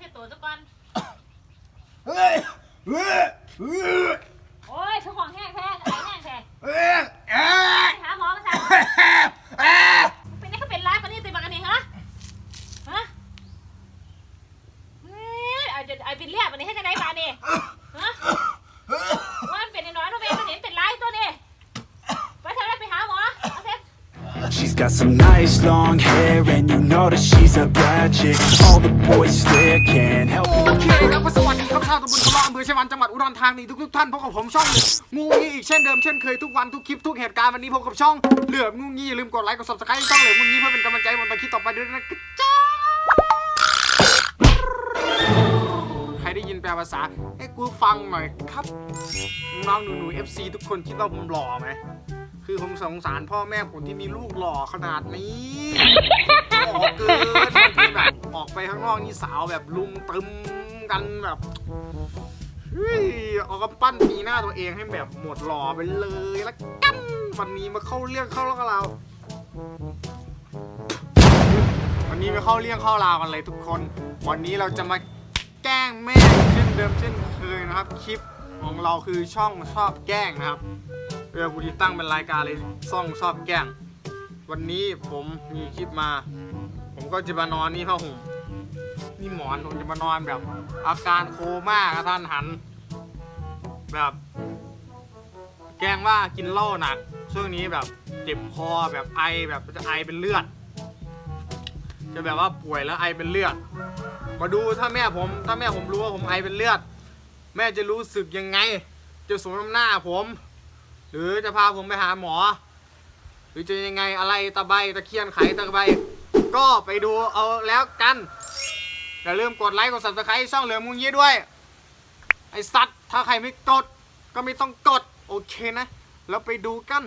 เช็ดตัวซะก่อน เฮ้ยเฮ้ยเฮ้ยสมองแห้งแท้ไอ้แห้งแท้ เฮ้ยเอ้ย ไปหาหมอมาซะ เอ้ย เป็นนี่ก็เป็นร้ายปานนี้ติบักอันนี้ฮะฮะเฮ้ยเอาจะเอาเป็นเรียบอันนี้ให้จังได๋ปานนี้ฮะว่ามันเป็นน้อยๆเนาะเว้ยมันเห็นเป็นร้ายตัวนี้ไปเถอะไปหาหมอเอาเถอะ She's got some nice long hair and you know that she's a bad chick All the boys stare, can't help โอเคครับก็สวัสดีครับชาวตำบลกระรอกอำเภอชวันจังหวัดอุดรธานีทุกทุกๆท่านพบกับผมช่องงูงี้อีกเช่นเดิมเช่นเคยทุกวันทุกคลิปทุกเหตุการณ์วันนี้พบกับช่องเหลือบงูงี้อย่าลืมกดไลค์กด subscribe ช่องเหลือบงูงี้เพื่อเป็นกำลังใจบนตะคลิปต่อไปด้วยนะกระจ้าใครได้ยินแปลภาษาให้กูฟังหน่อยครับน้องหนูๆ FC ทุกคนคิดว่าผมหล่อไหม คือผมสงสารพ่อแม่ผมที่มีลูกหล่อขนาดนี้หล่อเกินทีแบบออกไปข้างนอกนี่สาวแบบลุมตึมกันแบบเฮ้ยเอากำปั้นตีหน้าตัวเองให้แบบหมดหล่อไปเลยละกันวันนี้มาเข้าเรื่องเข้าแล้วกับเรา วันนี้มาเข้าเรื่องเข้าราวกันเลยทุกคน วันนี้เราจะมาแกล้งแม่เช่นเดิมเช่นเคยนะครับ คลิปของเราคือช่องชอบแกล้งนะครับ เออกูที่ตั้งเป็นรายการเลยช่องชอบแกล้ง วันนี้ผมมีคลิปมา ผมก็จะมานอนนี่ผ้าห่มนี่หมอนผมจะมานอนแบบ อาการโคม่ากระทันหัน แบบ แกล้งว่ากินเหล้าหนัก ช่วงนี้แบบเจ็บคอแบบไอแบบจะไอเป็นเลือด จะแบบว่าป่วยแล้วไอเป็นเลือด มาดูถ้าแม่ผม ถ้าแม่ผมรู้ว่าผมไอเป็นเลือด แม่จะรู้สึกยังไง จะสวมน้ำหน้าผม หรือจะพาผมไปหาหมอ หรือจะยังไงอะไรตะไบตะเคียนไขตะไบก็ไปดูเอาแล้วกัน อย่าลืมกดไลค์กดซับสไครต์ช่องเหลือมุงยี่ด้วย ไอสัตว์ ถ้าใครไม่กด ก็ไม่ต้องกด โอเคนะ แล้วไปดูกัน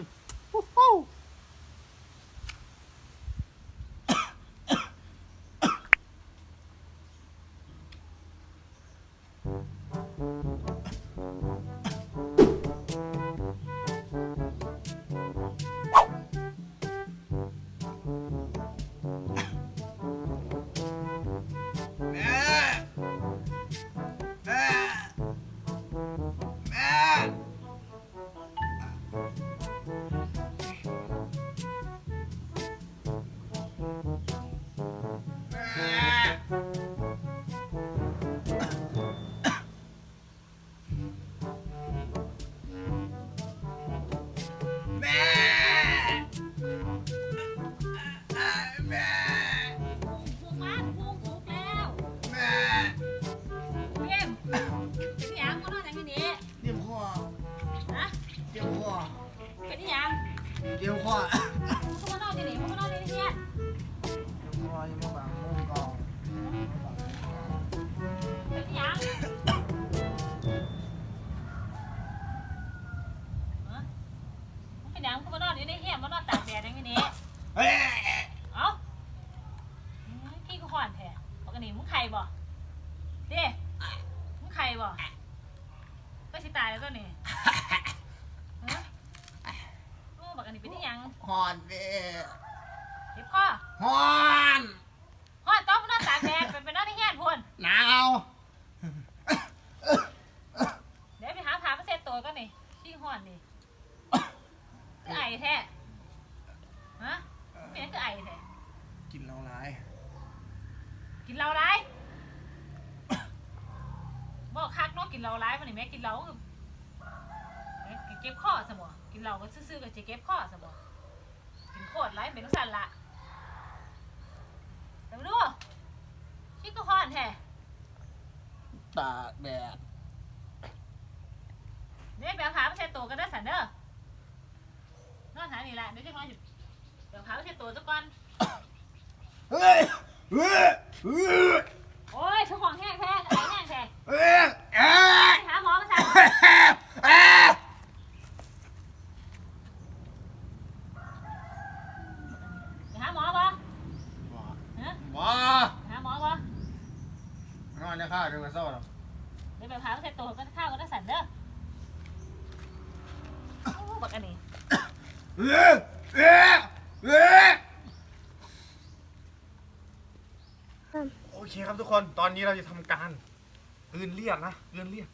เดี๋ยวพ่อมึงก็มานอนที่นี่มึงมานอนที่นี่เนี่ยพ่อยังไม่บังมุมกองเป็นหยังฮะมึงเป็นหยังมึงก็มานอนอยู่ในเฮียมมานอนตากแดดอย่างนี้เฮ้ยเอ้าอืมขี้ก็ห่อนแท้ปกติมึงไข่บ่เด้มึงไข่บ่ก็สิตายแล้วตัวนี้ฮะโอ้บักอันนี้เป็นอีหยัง ฮ อนเด้เจ็บคอฮอนห่อนต้องมานอนตากแดดไปไปนอนในเฮียนพุ่นหนาวเดี๋ยวไปหาผ้ามาเซ็ตตัวก็นี่ขี้ห่อนนี่คือไอแท้ฮะเป็นหยังคือไอแท้กินเหล้าร้ายกินเหล้าไรบอกคักเนาะกินเหล้าไรมันนี่แม่กินเหล้าคือเอ๊ะเก็บข้อสมอกินเหล้าก็ซื่อๆก็จะเก็บข้อสมอกิน โคตรไรเป็นสั่นละแต่มาดูชิคก็ห่อนแท้ตากแดดเดี๋ยวไปเอาผ้ามาเช็ดตัวกันได้อสันเด้อนอนหานี่แหละเดี๋ยวจะนอนอยู่เดี๋ยวเอาผ้ามาเช็ดตัวซะก่อน เฮ้ยเฮ้ยเฮ้ย โอ้ยสมองแห้งแท้ โอเคครับทุกคน ตอนนี้เราจะทำการ อื่นเรียกนะ อื่นเรียก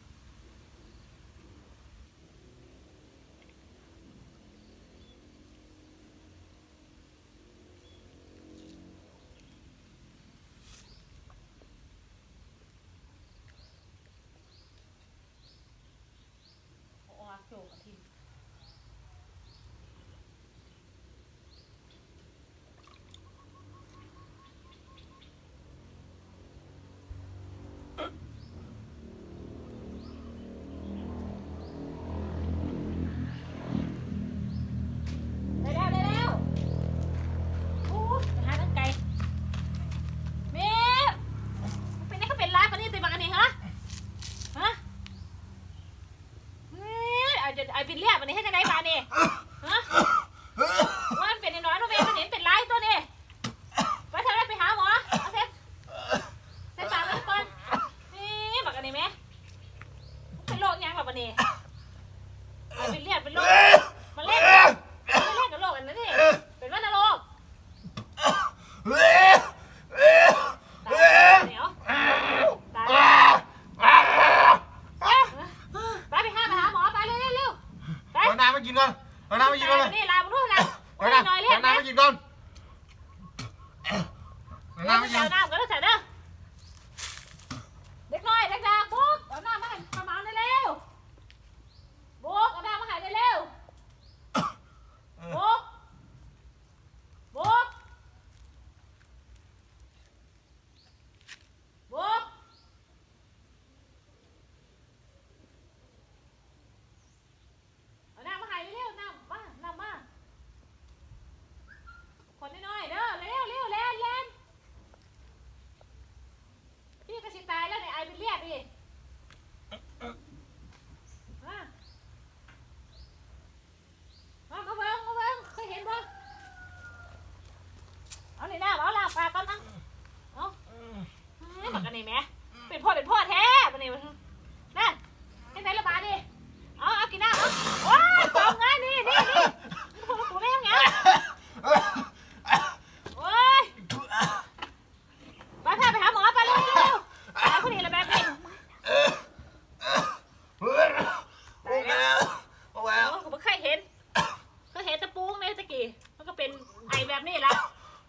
ไอแบบนี้และ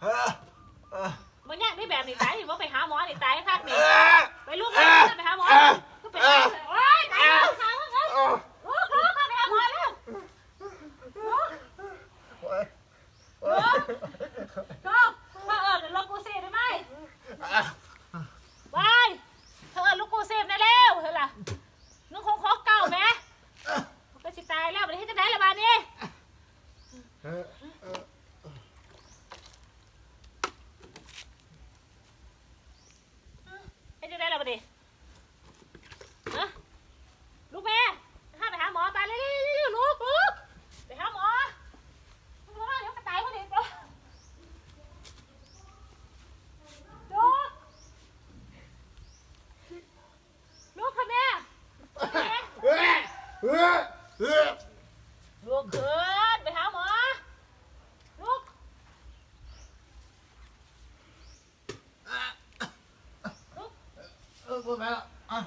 เออเออมันยังไม่แบบนี้ตายสิว่าไปหาหมอนี่ตายคักนี่ไปลูกไปไปหาหมอก็ไปโอ๊ยตายแล้ตายแล้วลูกลูกไปหาหมอแล้วลูกลูกลูกมาเออเดี๋ยวเรากูเสียได้ไหม 来了啊！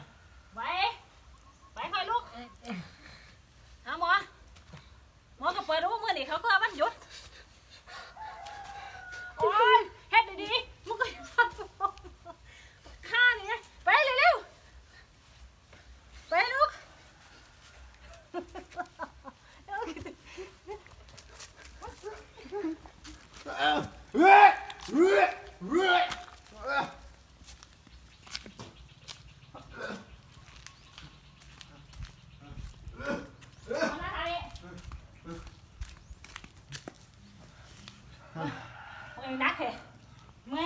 ôi nát kìa mê.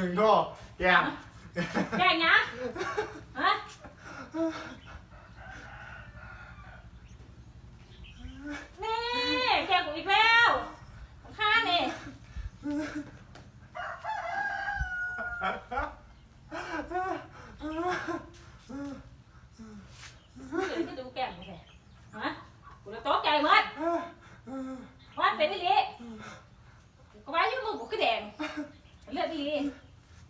ึงก็แย่แก่งนะฮะแม่แก่กูอีกแล้วข้าเนี่ยกูดูแก่กูแก่ฮะกูจะตกใจมั้วันเป็นนี่กูว่าอยู่มึงกูก็แดงเลือดดี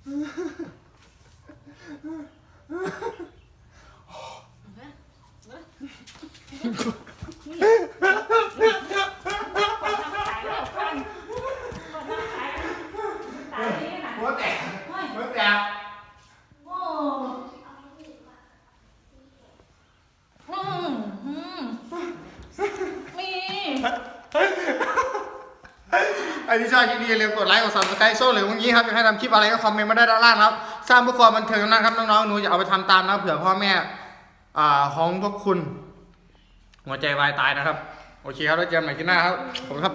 หลีหัวแตกหัวแตก ไอ้ที่ชอบคลิปนี้อย่าลืมกดไลค์กดซับสไครต์โซ่หรือวันนี้ครับอยากให้ทำคลิปอะไรก็คอมเมนต์มาได้ด้านล่างครับ สร้างเพื่อความบันเทิงนะครับน้องๆหนูอย่าเอาไปทำตามนะเผื่อพ่อแม่อ่าของพวกคุณ หัวใจวายตายนะครับ โอเคครับแล้วเจอกันใหม่คลิปหน้าครับผมครับ